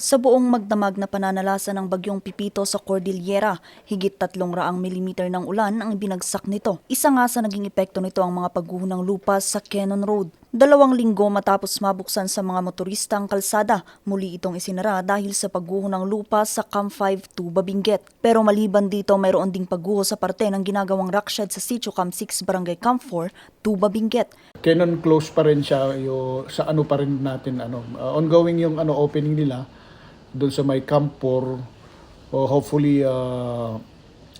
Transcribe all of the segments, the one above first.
Sa buong magdamag na pananalasa ng bagyong Pipito sa Cordillera, higit tatlong raang milimeter ng ulan ang binagsak nito. Isa nga sa naging epekto nito ang mga pagguho ng lupa sa Cannon Road. Dalawang linggo matapos mabuksan sa mga motorista ang kalsada, muli itong isinara dahil sa pagguho ng lupa sa Cam 5 to Babinget. Pero maliban dito, mayroon ding pagguho sa parte ng ginagawang rockshed sa Sitio Cam 6 Barangay Cam 4 to Babinget. Canon close pa rin siya yo sa ano pa rin natin ano uh, ongoing yung ano opening nila doon sa may Camp 4 o hopefully uh,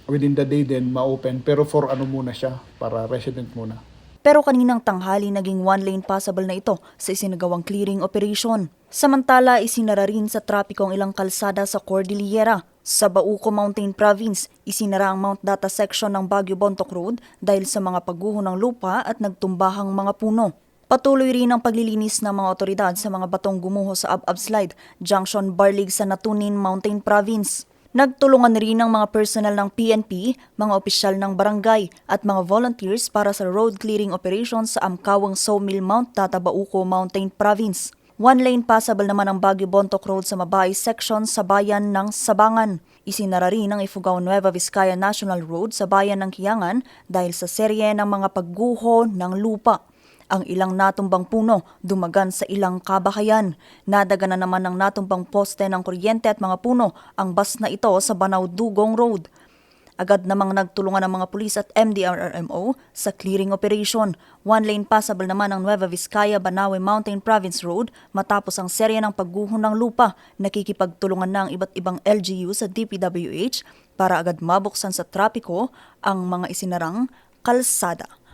within the day din ma-open pero for ano muna siya para resident muna. Pero kaninang tanghali naging one-lane passable na ito sa isinagawang clearing operation. Samantala, isinara rin sa trapiko ang ilang kalsada sa Cordillera. Sa Bauco Mountain Province, isinara ang Mount Data section ng Baguio Bontoc Road dahil sa mga pagguho ng lupa at nagtumbahang mga puno. Patuloy rin ang paglilinis ng mga otoridad sa mga batong gumuho sa Ab-Ab Slide, Junction Barlig sa Natunin Mountain Province. Nagtulungan rin ang mga personnel ng PNP, mga opisyal ng barangay at mga volunteers para sa road clearing operations sa Amkawang Sawmill Mount Tatabauco Mountain Province. One lane passable naman ang Baguio Bontoc Road sa Mabay section sa bayan ng Sabangan. Isinara rin ang Ifugao Nueva Vizcaya National Road sa bayan ng Kiangan dahil sa serye ng mga pagguho ng lupa. Ang ilang natumbang puno dumagan sa ilang kabahayan. Nadaga na naman ng natumbang poste ng kuryente at mga puno ang bus na ito sa Banaw Dugong Road. Agad namang nagtulungan ng mga pulis at MDRRMO sa clearing operation. One lane passable naman ang Nueva Vizcaya Banawe Mountain Province Road matapos ang serya ng pagguho ng lupa. Nakikipagtulungan na ang iba't ibang LGU sa DPWH para agad mabuksan sa trapiko ang mga isinarang kalsada.